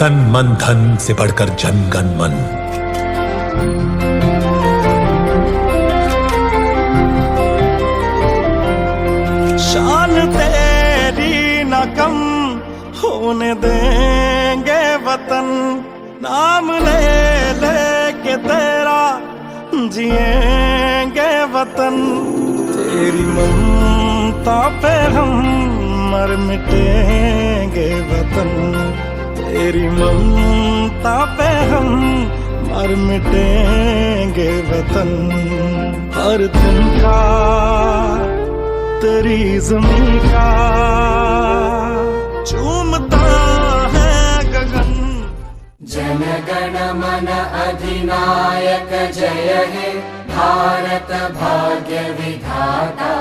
तन मन धन से बढ़कर जन गण मन। शान तेरी न कम होने देंगे वतन। नाम ले लेके तेरा जिएँगे वतन। तेरी ममता पे हम मर मिटेंगे वतन। तेरी ममता पे हम मर मिटेंगे वतन हर दिन का तेरी जमीन का चूमता है गगन जनगण मन अधिनायक जय हे भारत भाग्य विधाता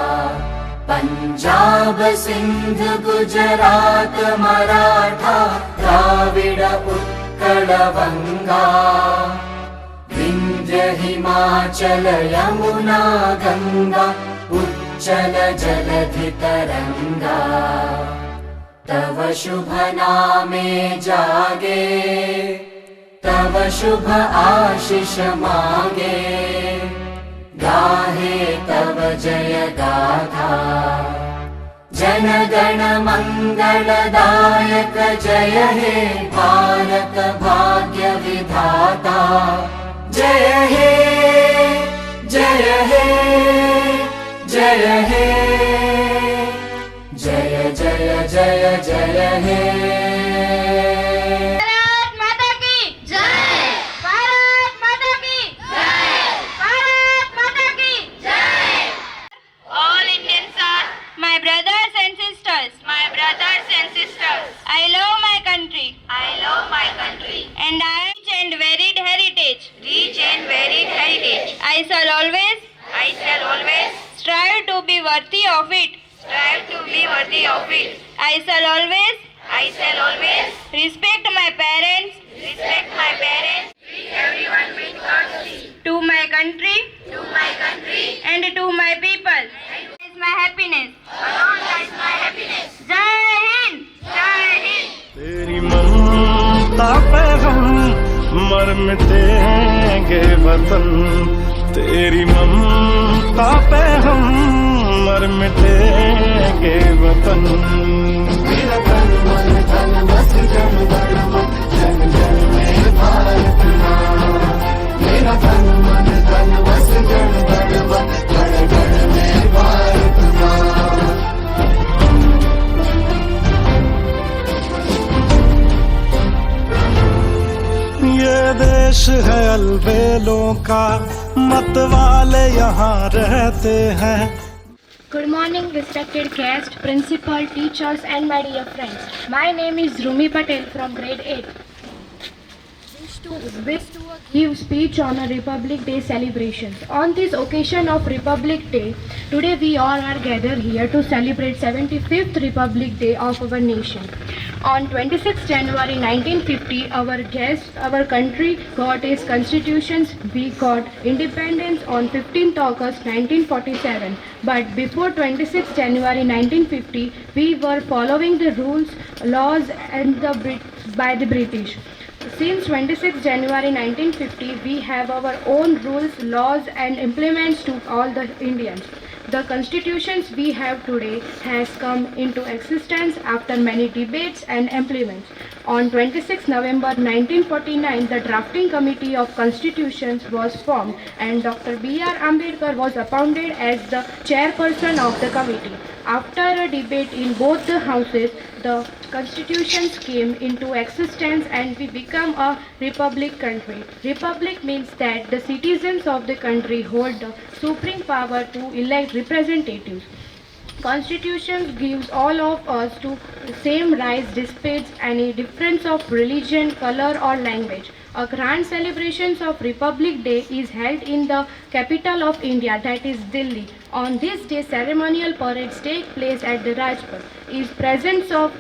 पञ्जाब सिन्ध गुजरात मराठा द्राविड उत्कल वङ्गा विन्ध्य हिमाचल यमुना गङ्गा उच्चल जलधि तरङ्गा तव शुभ नामे जागे तव शुभ आशिष मागे गाहे तव जय जनगण मङ्गलदायक जय हे भारत भाग्य विधाता। जय हे जय हे जय हे। जय जय जय जय हे brothers and sisters. I love my country. I love my country. And i rich and varied heritage. Rich and varied heritage. I shall always i shall always strive to be worthy of it. strive to be worthy of it. I shall always I shall always मर मिटेंगे वतन तेरी ममता पे हम मर मिटेंगे वतन का मतवाले यहाँ रहते हैं। Good morning respected guest principal teachers and my dear friends my name is Rumi Patel from grade eight to wish give speech on a Republic Day celebrations. On this occasion of Republic Day, today we all are gathered here to celebrate 75th Republic Day of our nation. On 26 January 1950, our guest, our country got its constitutions. We got independence on 15th August 1947. But before 26 January 1950, we were following the rules, laws, and the by the British. Since 26 January 1950, we have our own rules, laws, and implements to all the Indians. The constitutions we have today has come into existence after many debates and implements. On 26 November 1949, the drafting committee of constitutions was formed and Dr. B.R. Ambedkar was appointed as the chairperson of the committee. After a debate in both the houses, the constitutions came into existence and we become a republic country. Republic means that the citizens of the country hold the supreme power to elect representatives. Constitution gives all of us to the same rights despite any difference of religion, color or language. A grand celebration of Republic Day is held in the capital of India that is Delhi. On this day ceremonial parades take place at the Rajpath. Is presence of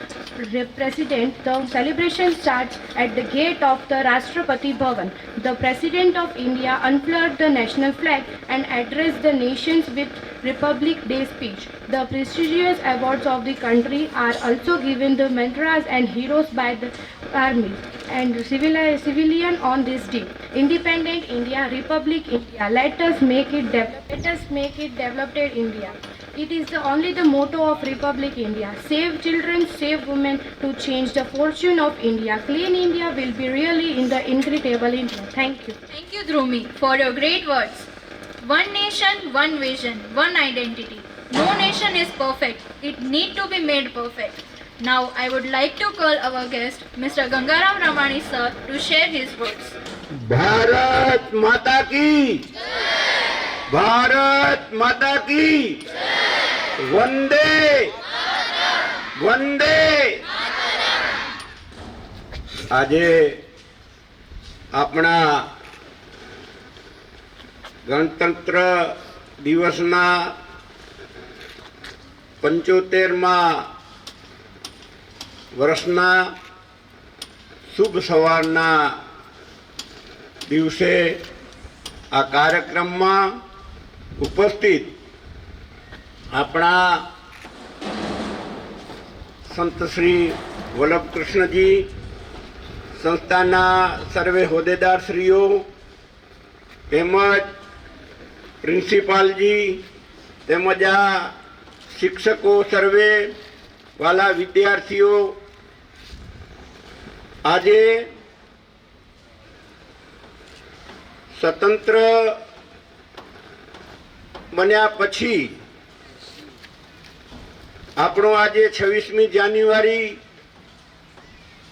President, the celebration starts at the gate of the Rashtrapati Bhavan. The President of India unfurled the national flag and addressed the nations with Republic Day speech. The prestigious awards of the country are also given the mantras and heroes by the army and civil, civilian on this day. Independent India, Republic India. Let us make it develop. Let us make it developed India. It is the, only the motto of Republic India. Save children, save women to change the fortune of India. Clean India will be really in the incredible India. Thank you. Thank you, Dhrumi, for your great words. One nation, one vision, one identity. No nation is perfect. It need to be made perfect. Now, I would like to call our guest, Mr. Gangaram Ramani sir, to share his words. Bharat माता की ભારત માતા કી વંદે વંદે. આજે આપણા ગણતંત્ર દિવસના પંચોતેરમાં વર્ષના શુભ સવારના દિવસે આ કાર્યક્રમમાં ઉપસ્થિત આપણા સંત શ્રી વલ્લભ કૃષ્ણજી, સંસ્થાના સર્વે હોદ્દેદારશ્રીઓ તેમજ પ્રિન્સિપાલજી, તેમજ આ શિક્ષકો સર્વે વાલા વિદ્યાર્થીઓ, આજે સ્વતંત્ર બન્યા પછી આપણો આજે છવ્વીસમી જાન્યુઆરી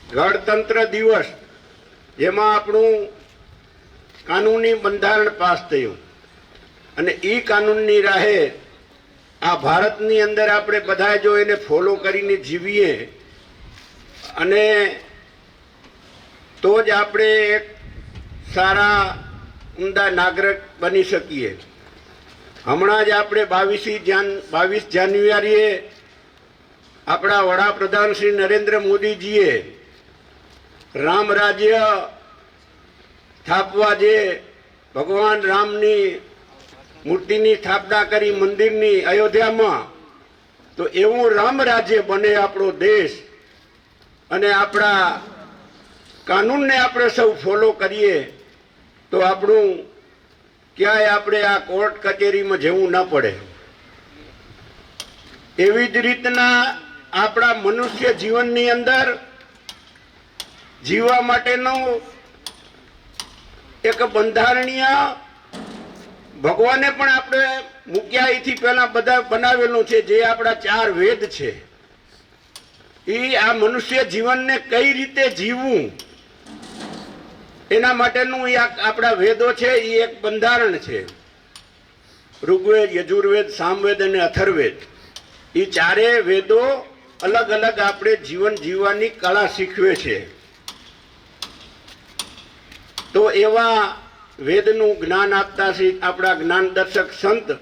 ગણતંત્ર દિવસ જેમાં આપણું કાનૂની બંધારણ પાસ થયું. અને એ કાનૂનની રાહે આ ભારતની અંદર આપણે બધા જો એને ફોલો કરીને જીવીએ, અને તો જ આપણે એક સારા ઉમદા નાગરિક બની શકીએ. હમણાં જ આપણે બાવીસી જાન બાવીસ જાન્યુઆરીએ આપણા વડાપ્રધાન શ્રી નરેન્દ્ર મોદીજીએ રામ રાજ્ય સ્થાપવા જે ભગવાન રામની મૂર્તિની સ્થાપના કરી મંદિરની અયોધ્યામાં, તો એવું રામ રાજ્ય બને આપણો દેશ અને આપણા કાનૂનને આપણે સૌ ફોલો કરીએ, તો આપણું ક્યાંય આપણે આ કોર્ટ કચેરીમાં જવું ન પડે. એવી જ રીતના આપણા મનુષ્ય જીવનની અંદર જીવવા માટેનું એક બંધારણીય ભગવાને પણ આપણે મૂક્યા એથી પહેલા બધા બનાવેલું છે, જે આપણા ચાર વેદ છે. એ આ મનુષ્ય જીવનને કઈ રીતે જીવવું? એના માટેનું એ આપણા વેદો છે, એ એક બંધારણ છે. ઋગ્વેદ, યજુર્વેદ, સામવેદ અને અથર્વેદ. એ ચારે વેદો અલગ અલગ આપણે જીવન જીવવાની કળા શીખવે છે. તો એવા વેદનું જ્ઞાન આપતા શ્રી આપણા જ્ઞાન દર્શક સંત,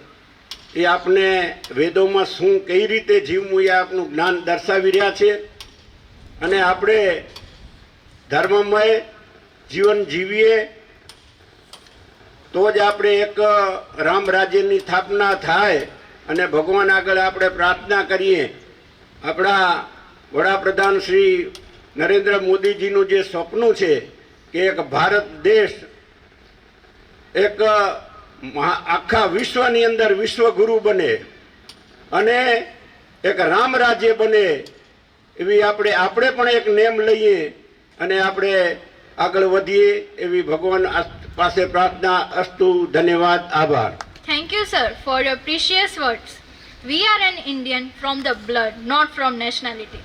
એ આપને વેદોમાં શું, કઈ રીતે જીવવું એ આપનું જ્ઞાન દર્શાવી રહ્યા છે. અને આપણે ધર્મમય જીવન જીવીએ, તો જ આપણે એક રામ રાજ્યની સ્થાપના થાય અને ભગવાન આગળ આપણે પ્રાર્થના કરીએ. આપણા વડાપ્રધાન શ્રી નરેન્દ્ર મોદીજીનું જે સપનું છે કે એક ભારત દેશ, એક આખા વિશ્વની અંદર વિશ્વગુરુ બને અને એક રામ રાજ્ય બને એવી આપણે આપણે પણ એક નેમ લઈએ અને આપણે આગળ વધીએ એવી ભગવાન પાસે પ્રાર્થના અસ્તુ ધન્યવાદ આભાર Thank you, sir, for your precious words. We are an Indian from the blood, not from nationality.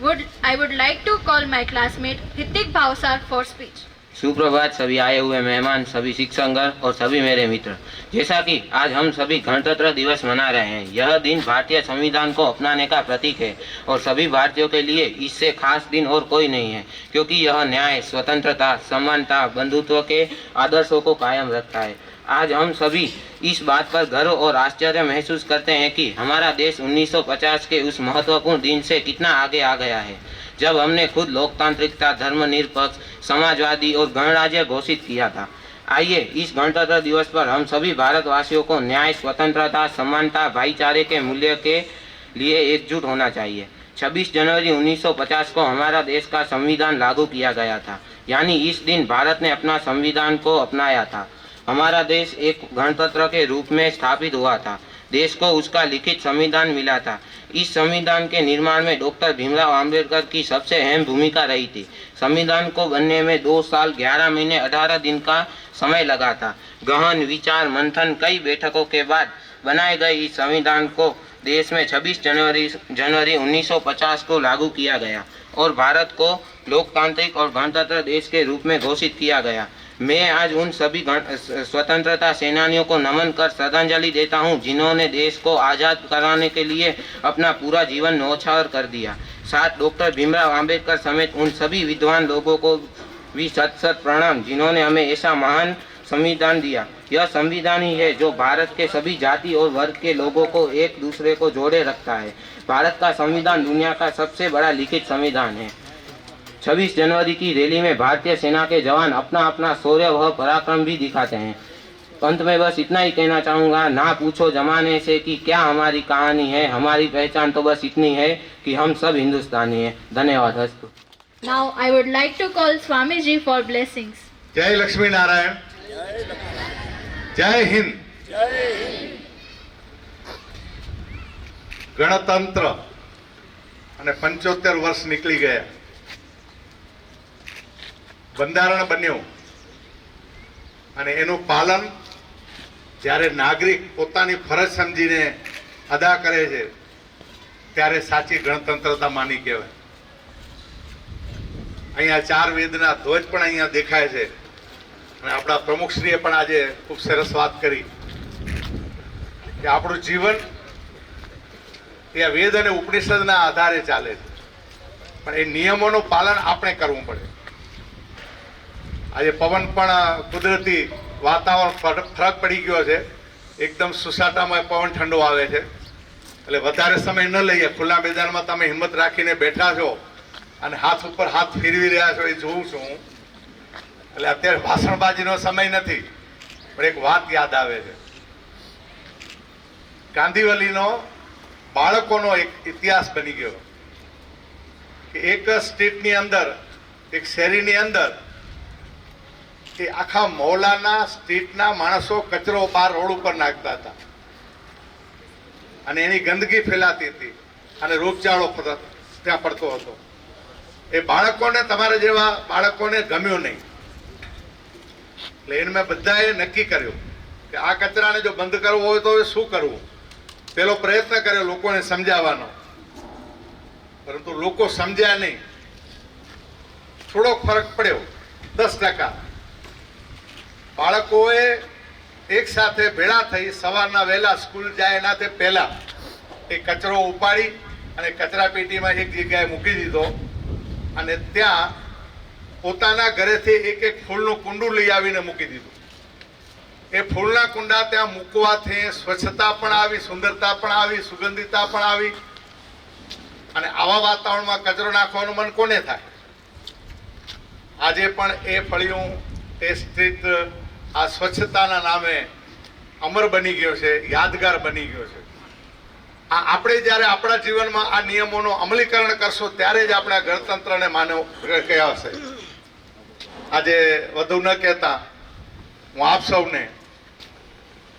Would I would like to call my classmate Hitik Bhavsar for speech. सुप्रभात, सभी आए हुए मेहमान, सभी शिक्षकगण और सभी मेरे मित्र। जैसा कि आज हम सभी गणतंत्र दिवस मना रहे हैं, यह दिन भारतीय संविधान को अपनाने का प्रतीक है और सभी भारतीयों के लिए इससे खास दिन और कोई नहीं है, क्योंकि यह न्याय, स्वतंत्रता, समानता, बंधुत्व के आदर्शों को कायम रखता है। आज हम सभी इस बात पर गर्व और आश्चर्य महसूस करते हैं कि हमारा देश 1950 के उस महत्वपूर्ण दिन से कितना आगे आ गया है। जब हमने खुद लोकतांत्रिकता, धर्मनिरपेक्ष, समाजवादी और गणराज्य घोषित किया था। आइए, इस गणतंत्र दिवस पर हम सभी भारतवासियों को न्याय, स्वतंत्रता, समानता, भाईचारे के मूल्य के लिए एकजुट होना चाहिए। 26 जनवरी 1950 को हमारा देश का संविधान लागू किया गया था। यानी इस दिन भारत ने अपना संविधान को अपनाया था। हमारा देश एक गणतंत्र के रूप में स्थापित हुआ था। देश को उसका लिखित संविधान मिला था। इस संविधान के निर्माण में डॉक्टर भीमराव आम्बेडकर की सबसे अहम भूमिका रही थी। संविधान को बनने में दो साल, ग्यारह महीने, अठारह दिन का समय लगा था। गहन विचार, मंथन, कई बैठकों के बाद बनाए गए इस संविधान को देश में 26 जनवरी जनवरी 1950 को लागू किया गया और भारत को लोकतांत्रिक और गणतंत्र देश के रूप में घोषित किया गया। मैं आज उन सभी स्वतंत्रता सेनानियों को नमन कर श्रद्धांजलि देता हूँ, जिन्होंने देश को आज़ाद कराने के लिए अपना पूरा जीवन नौछावर कर दिया। साथ डॉक्टर भीमराव आम्बेडकर समेत उन सभी विद्वान लोगों को भी सत सत प्रणाम, जिन्होंने हमें ऐसा महान संविधान दिया। यह संविधान ही है जो भारत के सभी जाति और वर्ग के लोगों को एक दूसरे को जोड़े रखता है। भारत का संविधान दुनिया का सबसे बड़ा लिखित संविधान है। 26 जनवरी की रैली में भारतीय सेना के जवान अपना अपना शौर्य व पराक्रम भी दिखाते हैं अंत में बस इतना ही कहना चाहूँगा ना पूछो जमाने से कि क्या हमारी कहानी है हमारी पहचान तो बस इतनी है कि हम सब हिंदुस्तानी हैं धन्यवाद हस्तु Now I would like to call Swamiji for blessings. જય લક્ષ્મી નારાયણ જય હિન્દ ગણતંત્ર અને પંચોતેર વર્ષ નીકળી ગયા બંધારણ બન્યું. અને એનું પાલન જ્યારે નાગરિક પોતાની ફરજ સમજીને અદા કરે છે, ત્યારે સાચી ગણતંત્રતા માની કહેવાય. અહીંયા ચાર વેદના ધ્વજ પણ અહીંયા દેખાય છે. અને આપણા પ્રમુખશ્રીએ પણ આજે ખૂબ સરસ વાત કરી. કે આપણું જીવન એ વેદ અને ઉપનિષદના આધારે ચાલે છે. પણ એ નિયમોનું પાલન આપણે કરવું પડે. આજે પવન પણ કુદરતી વાતાવરણ ફર- ફરક પડી ગયો છે. એકદમ સુસાટામાં પવન ઠંડો આવે છે. એટલે વધારે સમય ન લઈએ. ખુલ્લા મેદાનમાં તમે હિંમત રાખીને બેઠા છો અને હાથ ઉપર હાથ ફેરવી રહ્યા છો એ જોઉં છું હું. એટલે અત્યારે ભાષણબાજીનો સમય નથી, પણ એક વાત યાદ આવે છે. ગાંધીવલીનો બાળકોનો એક ઇતિહાસ બની ગયો. કે એક સ્ટ્રીટની અંદર, એક શેરીની અંદર એ આખા મોલાના સ્ટ્રીટના માણસો કચરો બહાર રોડ ઉપર નાખતા હતા. અને એની ગંદકી ફેલાતી હતી અને રોગચાળો ત્યાં પડતો હતો. એ બાળકોને તમારા જેવા બાળકોને ગમ્યું નહીં. એટલે એને મેં બધાએ નક્કી કર્યું કે આ કચરાને જો બંધ કરવો હોય તો હવે શું કરવું? પેલો પ્રયત્ન કર્યો લોકોને સમજાવવાનો. પરંતુ લોકો સમજ્યા નહીં. થોડોક ફરક પડ્યો. દસ ટકા. બાળકોએ એક સાથે ભેળા થઈ સવારના વહેલા સ્કૂલ જાય એનાથી પહેલાં એ કચરો ઉપાડી અને કચરા પેટીમાં એક જગ્યાએ મૂકી દીધો અને ત્યાં પોતાના ઘરેથી એક એક ફૂલનું કુંડું લઈ આવીને મૂકી દીધું. એ ફૂલના કુંડા ત્યાં મૂકવાથી સ્વચ્છતા પણ આવી, સુંદરતા પણ આવી સુગંધિતા પણ આવી અને આવા વાતાવરણમાં કચરો નાખવાનું મન કોને થાય? આજે પણ એ ફળિયું એ સ્ટ્રીટ આ સ્વચ્છતાના નામે અમર બની ગયો છે, યાદગાર બની ગયો છે. આ આપણે જ્યારે આપણા જીવનમાં આ નિયમોનું અમલીકરણ કરશો, ત્યારે જ આપણે ગણતંત્રને માનવ કહેવાશે. આજે વધુ ન કહેતા, હું આપ સૌને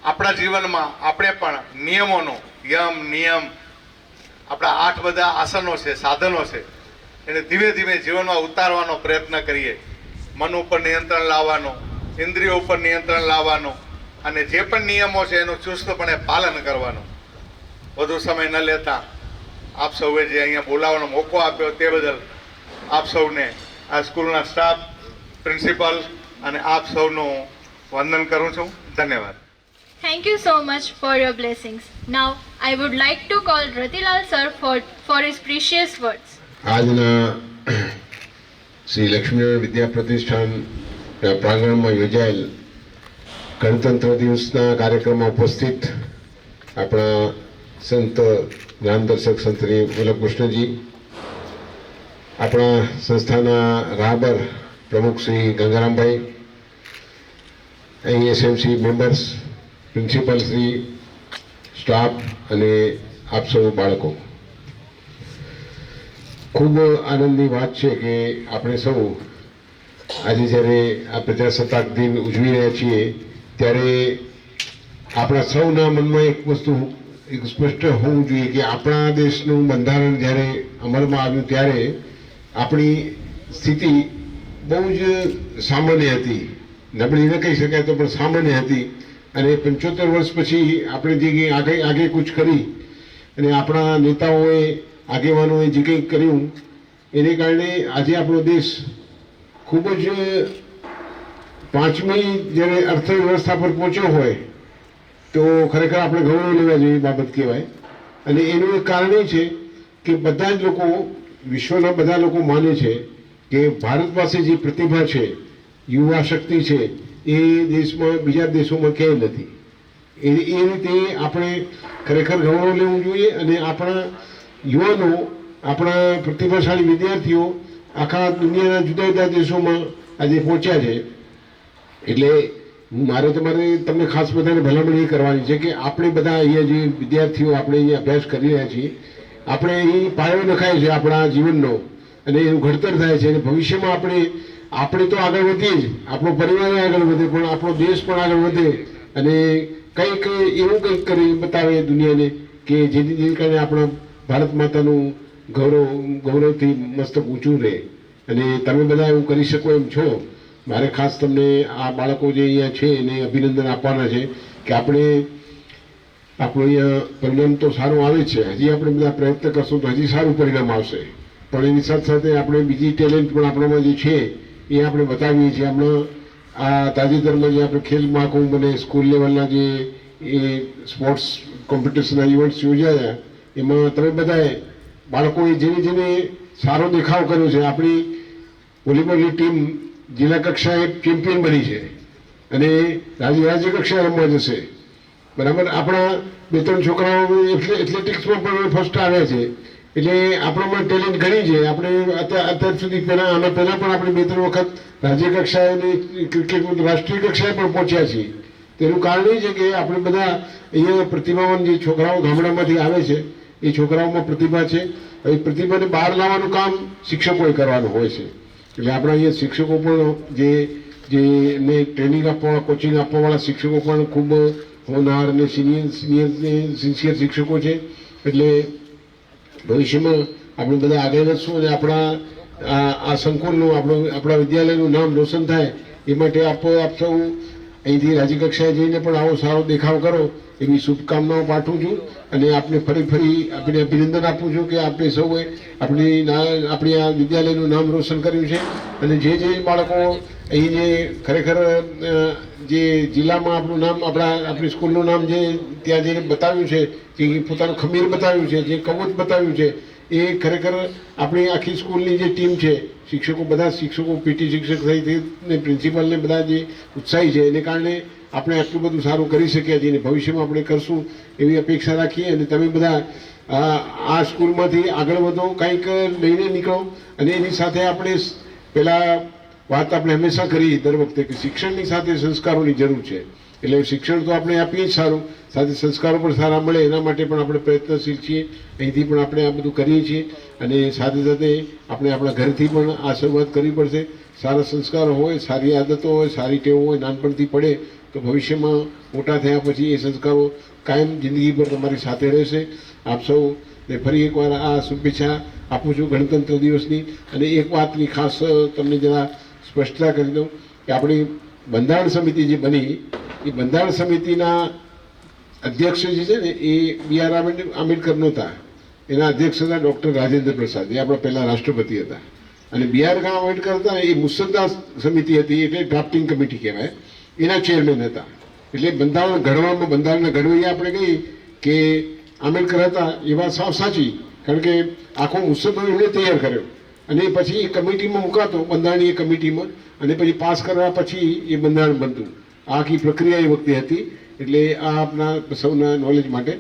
આપણા જીવનમાં આપણે પણ નિયમોનો, યમ, નિયમ, આપણા આઠ બધા આસનો છે, સાધનો છે, એને ધીમે ધીમે જીવનમાં ઉતારવાનો પ્રયત્ન કરીએ. મન ઉપર નિયંત્રણ લાવવાનો ઇન્દ્રિયો ઉપર નિયંત્રણ લાવવાનું અને જે પણ નિયમો છે એનું ચુસ્તપણે પાલન કરવાનું વધુ સમય ન લેતા આપ સૌએ જે અહીંયા બોલાવવાનો મોકો આપ્યો તે બદલ આપ સૌને આ સ્કૂલના સ્ટાફ પ્રિન્સિપાલ અને આપ સૌનું વંદન કરું છું ધન્યવાદ Thank you so much for your blessings. Now I would like to call Ratilal sir for, for his precious words. આજના શ્રી લક્ષ્મીનારાયણ વિદ્યા પ્રતિષ્ઠાનના પ્રાંગણમાં યોજાયેલ ગણતંત્ર દિવસના કાર્યક્રમમાં ઉપસ્થિત આપણા સંત જ્ઞાનદર્શક સંત શ્રી વલ્લભકૃષ્ણજી આપણા સંસ્થાના રાબર પ્રમુખ શ્રી ગંગારામભાઈ, અહીં SMC members, principal Shri, staff અને આપ સૌ બાળકો. ખૂબ આનંદની વાત છે કે આપણે સૌ આજે જ્યારે આ પ્રજાસત્તાક દિન ઉજવી રહ્યા છીએ, ત્યારે આપણા સૌના મનમાં એક વસ્તુ, એક સ્પષ્ટ હોવું જોઈએ કે આપણા દેશનું બંધારણ જ્યારે અમલમાં આવ્યું ત્યારે આપણી સ્થિતિ બહુ જ સામાન્ય હતી. નબળી ન કહી શકાય તો પણ સામાન્ય હતી. અને પંચોતેર વર્ષ પછી આપણે જે કંઈ આગે આગે કૂચ કરી અને આપણા નેતાઓએ, આગેવાનોએ જે કંઈ કર્યું, એને કારણે આજે આપણો દેશ ખૂબ જ પાંચમી જ્યારે અર્થવ્યવસ્થા પર પહોંચ્યો હોય, તો ખરેખર આપણે ગૌરવ લેવા જેવી બાબત કહેવાય. અને એનું એક કારણ એ છે કે બધા જ લોકો, વિશ્વના બધા લોકો માને છે કે ભારત પાસે જે પ્રતિભા છે, યુવા શક્તિ છે, એ દેશમાં, બીજા દેશોમાં ક્યાંય નથી. એ એ રીતે આપણે ખરેખર ગૌરવ લેવું જોઈએ અને આપણા યુવાનો, આપણા પ્રતિભાશાળી વિદ્યાર્થીઓ આખા દુનિયાના જુદા જુદા દેશોમાં આજે પહોંચ્યા છે. એટલે મારે તમારે, તમને ખાસ બધાને ભલામણ એ કરવાની છે કે આપણે બધા અહીંયા જે વિદ્યાર્થીઓ આપણે અહીંયા અભ્યાસ કરી રહ્યા છીએ, આપણે અહીં પાયો નખાય છે આપણા જીવનનો અને એનું ઘડતર થાય છે અને ભવિષ્યમાં આપણે આપણે તો આગળ વધીએ જ, આપણો પરિવાર આગળ વધે, પણ આપણો દેશ પણ આગળ વધે અને કંઈક એવું કંઈક કરી બતાવે દુનિયાને કે જેથી જેને કારણે આપણા ભારત માતાનું ગૌરવ, ગૌરવથી મસ્તક ઊંચું રહે. અને તમે બધા એવું કરી શકો એમ છો. મારે ખાસ તમને આ બાળકો જે અહીંયા છે એને અભિનંદન આપવાના છે કે આપણે, આપણું અહીંયા પરિણામ તો સારું આવે છે. હજી આપણે બધા પ્રયત્ન કરશું તો હજી સારું પરિણામ આવશે. પણ એની સાથે સાથે આપણે બીજી ટેલેન્ટ પણ આપણામાં જે છે એ આપણે બતાવીએ છીએ. હમણાં આ તાજેતરમાં જે આપણે ખેલ મહાકુંભ અને સ્કૂલ લેવલના જે એ સ્પોર્ટ્સ કોમ્પિટિશનના ઇવેન્ટ્સ યોજાયા, એમાં તમે બધાએ બાળકોએ જેવી જેને સારો દેખાવ કર્યો છે, આપણી વોલીબોલની ટીમ જિલ્લા કક્ષાએ ચેમ્પિયન બની છે અને રાજ્ય રાજ્ય કક્ષાએ રમવા જશે. બરાબર? આપણા બે ત્રણ છોકરાઓ એટલે એથ્લેટિક્સમાં પણ ફર્સ્ટ આવ્યા છે. એટલે આપણામાં ટેલેન્ટ ઘણી છે. આપણે અત્યાર સુધી પહેલાં, આના પહેલાં પણ આપણે બે ત્રણ વખત રાજ્ય કક્ષાએ અને ક્રિકેટ રાષ્ટ્રીય કક્ષાએ પણ પહોંચ્યા છીએ. તેનું કારણ એ છે કે આપણે બધા અહીંયા પ્રતિભાવાન જે છોકરાઓ ગામડામાંથી આવે છે એ છોકરાઓમાં પ્રતિભા છે. એ પ્રતિભાને બહાર લાવવાનું કામ શિક્ષકોએ કરવાનું હોય છે. એટલે આપણા અહીંયા શિક્ષકો પણ જે જે એમને ટ્રેનિંગ આપવા કોચિંગ આપવાવાળા શિક્ષકો પણ ખૂબ હોનાર અને સિનિયર સિનિયર સિન્સિયર શિક્ષકો છે. એટલે ભવિષ્યમાં આપણે બધા આગળ વધશું અને આપણા, આ સંકુલનું આપણું, આપણા વિદ્યાલયનું નામ રોશન થાય એ માટે આપ આપ સૌ અહીંથી રાજ્યકક્ષાએ જઈને પણ આવો સારો દેખાવ કરો એવી શુભકામનાઓ પાઠવું છું અને આપને ફરી ફરી આપણે અભિનંદન આપું છું કે આપણે સૌએ આપણી આપણી આ વિદ્યાલયનું નામ રોશન કર્યું છે અને જે જે બાળકો અહીં જે ખરેખર જે જિલ્લામાં આપણું નામ, આપણા, આપણી સ્કૂલનું નામ જે ત્યાં જઈને બતાવ્યું છે કે પોતાનું ખમીર બતાવ્યું છે, જે કવચ બતાવ્યું છે એ ખરેખર આપણી આખી સ્કૂલની જે ટીમ છે, શિક્ષકો બધા શિક્ષકો, પીટી શિક્ષક સહિતને પ્રિન્સિપાલને બધા જે ઉત્સાહી છે, એને કારણે આપણે આટલું બધું સારું કરી શક્યા છીએ અને ભવિષ્યમાં આપણે કરશું એવી અપેક્ષા રાખીએ અને તમે બધા આ સ્કૂલમાંથી આગળ વધો, કંઈક લઈને નીકળો અને એની સાથે આપણે પેલા વાત આપણે હંમેશા કરી દર વખતે કે શિક્ષણની સાથે સંસ્કારોની જરૂર છે. એટલે શિક્ષણ તો આપણે આપીએ જ સારું. સાથે સંસ્કારો પણ સારા મળે, એના માટે પણ આપણે પ્રયત્નશીલ છીએ. અહીંથી પણ આપણે આ બધું કરીએ છીએ. અને સાથે સાથે આપણે આપણા ઘરથી પણ આ શરૂઆત કરવી પડશે. સારા સંસ્કારો હોય, સારી આદતો હોય, સારી ટેવો હોય, નાનપણથી પડે, તો ભવિષ્યમાં મોટા થયા પછી એ સંસ્કારો કાયમ જિંદગી પર તમારી સાથે રહેશે. આપ સૌ ને ફરી એકવાર આ શુભેચ્છા આપું છું ગણતંત્ર દિવસની. અને એક વાતની ખાસ તમને જરા સ્પષ્ટતા કરી દઉં કે આપણી બંધારણ સમિતિ જે બની એ બંધારણ સમિતિના અધ્યક્ષ જે છે ને, એ બી આર આંબેડકર નહોતા એના અધ્યક્ષ હતા ડૉક્ટર રાજેન્દ્ર પ્રસાદ. એ આપણા પહેલા રાષ્ટ્રપતિ હતા. અને બી આર આંબેડકર હતા એ મુસદ્દા સમિતિ હતી, એટલે ડ્રાફ્ટિંગ કમિટી કહેવાય. એના ચેરમેન હતા. એટલે બંધારણ ઘડવામાં, બંધારણના ઘડવી આપણે કહીએ કે આંબેડકર હતા એ વાત સાવ સાચી. કારણ કે આખો મુસદ્દો એમણે તૈયાર કર્યો. અને પછી એ કમિટીમાં મુકાતો, બંધારણીય કમિટીમાં. અને પછી પાસ કરવા પછી એ બંધારણ બનતું. આખી પ્રક્રિયા એ વખતે હતી એટલે આ આપણા સૌના નોલેજ માટે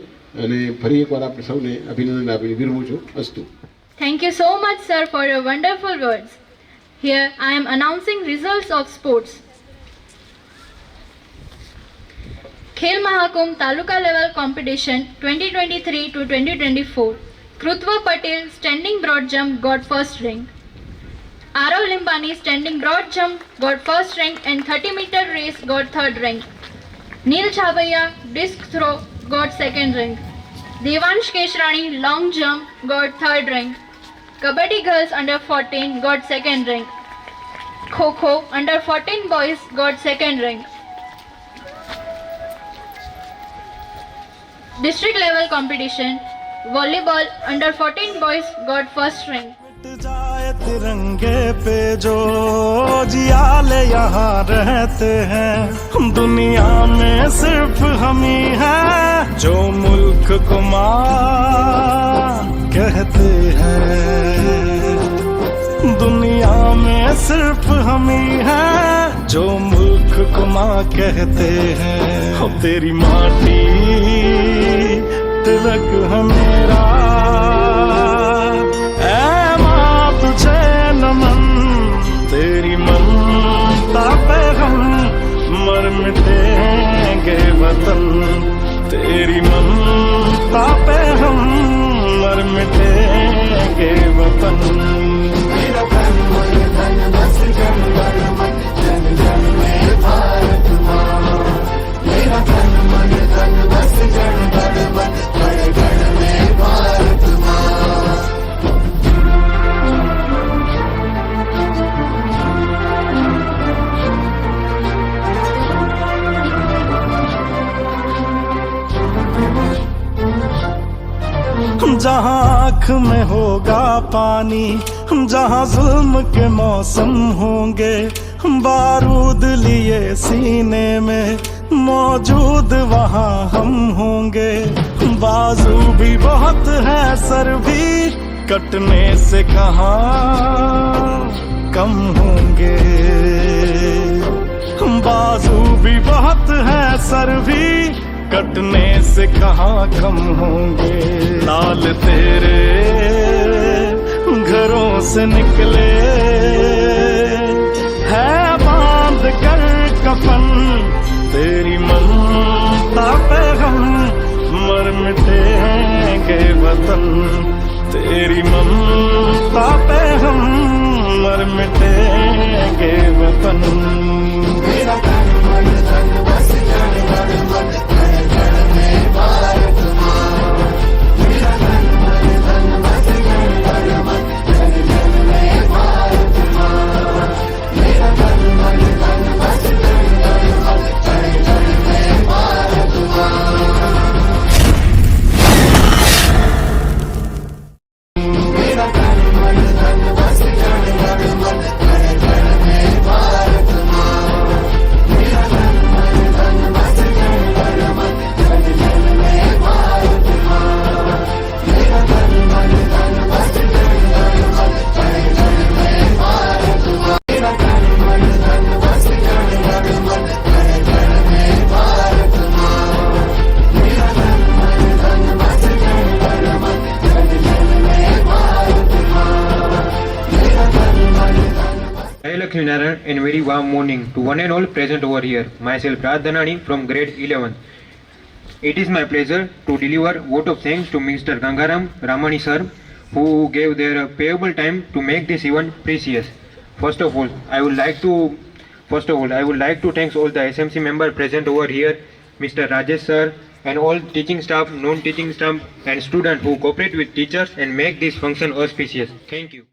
અને ફરી એકવાર આપણે સૌને અભિનંદન આપીને વિરમું છું અસ્તુ Thank you so much, sir, for your wonderful words. Here I am announcing results of sports. Khel Mahakumbh Taluka level competition 2023 to 2024. Krutva Patel, standing broad jump, got first rank. Arav Limbani, standing broad jump, got first rank and 30 meter race got third rank. Neil Chavaya, disc throw, got second rank. Devansh Keshrani, long jump, got third rank. Kabaddi girls under 14 got second rank. Kho Kho under 14 boys got second rank. District level competition, volleyball under 14 boys got first rank. मिट जाए तिरंगे पे जो जियाले यहाँ रहते हैं। दुनिया में सिर्फ़ हम ही हैं जो मुल्क को माँ कहते हैं। दुनिया में सिर्फ़ हम ही हैं जो मुल्क को माँ कहते हैं। तेरी माटी, तिलक है वतन तेरी ममता पे हम मर मिटेंगे वतन जहाँ आँख में होगा पानी, जहाँ जुल्म के मौसम होंगे, बारूद लिए सीने में मौजूद वहाँ हम होंगे। बाजू भी बहुत है, सर भी कटने से कहा कम होंगे। बाजू भी बहुत है, सर भी कटने से कहाँ कम होंगे? लाल तेरे घरों से निकले। है बाँध कर कफन, तेरी ममता पे हम मर मिटेंगे वतन, तेरी ममता पे हम मर मिटेंगे वतन। Warm morning to one and all present over here. Myself Raj Dhanani from grade 11. It is my pleasure to deliver vote of thanks to Mr. Gangaram Ramani sir who gave their payable time to make this event precious. First of all, I would like to first of all I would like to thank all the SMC member present over here, Mr. Rajesh sir and all teaching staff, non-teaching staff and students who cooperate with teachers and make this function auspicious. Thank you.